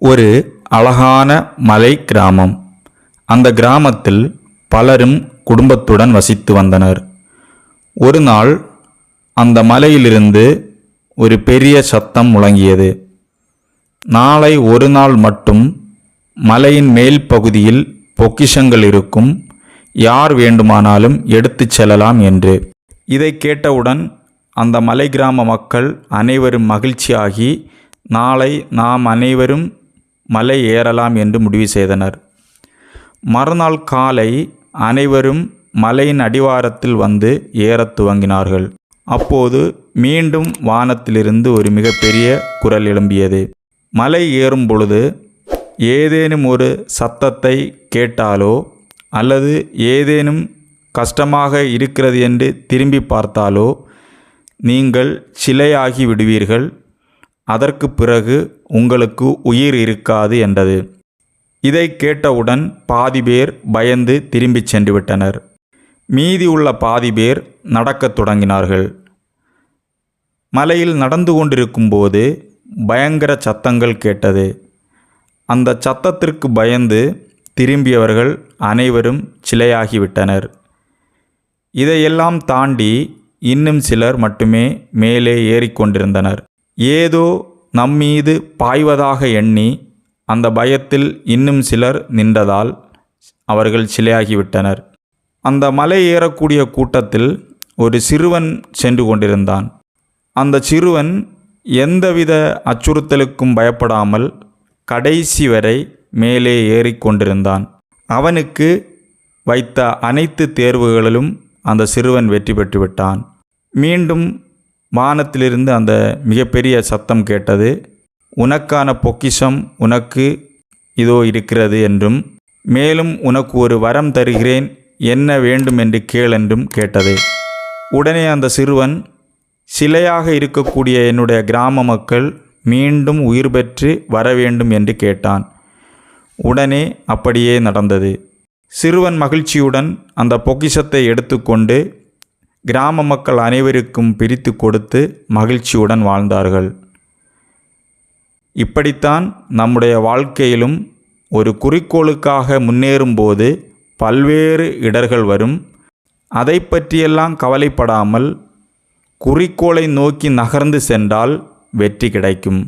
ஒரு அழகான மலை கிராமம். அந்த கிராமத்தில் பலரும் குடும்பத்துடன் வசித்து வந்தனர். ஒரு நாள் அந்த மலையிலிருந்து ஒரு பெரிய சத்தம் முழங்கியது. நாளை ஒரு நாள் மட்டும் மலையின் மேல் பகுதியில் பொக்கிஷங்கள் இருக்கும். யார் வேண்டுமானாலும் எடுத்துச் செல்லலாம் என்று. இதை கேட்டவுடன் அந்த மலை கிராம மக்கள் அனைவரும் மகிழ்ச்சியாகி நாளை நாம் அனைவரும் மலை ஏறலாம் என்று முடிவு செய்தனர். மறுநாள் காலை அனைவரும் மலையின் அடிவாரத்தில் வந்து ஏறத் துவங்கினார்கள். அப்போது மீண்டும் வானத்திலிருந்து ஒரு மிகப்பெரிய குரல் எழும்பியது. மலை ஏறும் பொழுது ஏதேனும் ஒரு சத்தத்தை கேட்டாலோ அல்லது ஏதேனும் கஷ்டமாக இருக்கிறது என்று திரும்பி பார்த்தாலோ நீங்கள் சிலையாகி விடுவீர்கள். அதற்கு பிறகு உங்களுக்கு உயிர் இருக்காது என்றது. இதை கேட்டவுடன் பாதி பேர் பயந்து திரும்பிச் சென்று விட்டனர் மீதி உள்ள பாதி பேர் நடக்கத் தொடங்கினார்கள். மலையில் நடந்து கொண்டிருக்கும்போது பயங்கர சத்தங்கள் கேட்டது. அந்த சத்தத்திற்கு பயந்து திரும்பியவர்கள் அனைவரும் சிலையாகிவிட்டனர். இதையெல்லாம் தாண்டி இன்னும் சிலர் மட்டுமே மேலே ஏறிக்கொண்டிருந்தனர் ஏதோ நம்மீது பாய்வதாக எண்ணி அந்த பயத்தில் இன்னும் சிலர் நின்றதால் அவர்கள் சிலையாகிவிட்டனர். அந்த மலை ஏறக்கூடிய கூட்டத்தில் ஒரு சிறுவன் சென்று கொண்டிருந்தான். அந்த சிறுவன் எந்தவித அச்சுறுத்தலுக்கும் பயப்படாமல் கடைசி வரை மேலே ஏறிக்கொண்டிருந்தான் அவனுக்கு வைத்த அனைத்து தேர்வுகளிலும் அந்த சிறுவன் வெற்றி பெற்றுவிட்டான். மீண்டும் வானத்திலிருந்து அந்த மிகப்பெரிய சத்தம் கேட்டது உனக்கான பொக்கிஷம் உனக்கு இதோ இருக்கிறது என்றும் மேலும் உனக்கு ஒரு வரம் தருகிறேன் என்ன வேண்டும் என்று கேள் என்றும் கேட்டது. உடனே அந்த சிறுவன் சிலையாக இருக்கக்கூடிய என்னுடைய கிராம மக்கள் மீண்டும் உயிர் பெற்று வர வேண்டும் என்று கேட்டான். உடனே அப்படியே நடந்தது. சிறுவன் மகிழ்ச்சியுடன் அந்த பொக்கிஷத்தை எடுத்துக்கொண்டு கிராம மக்கள் அனைவருக்கும் பிரித்து கொடுத்து மகிழ்ச்சியுடன் வாழ்ந்தார்கள். இப்படித்தான் நம்முடைய வாழ்க்கையிலும் ஒரு குறிக்கோளுக்காக முன்னேறும்போது பல்வேறு இடர்கள் வரும். அதை பற்றியெல்லாம் கவலைப்படாமல் குறிக்கோளை நோக்கி நகர்ந்து சென்றால் வெற்றி கிடைக்கும்.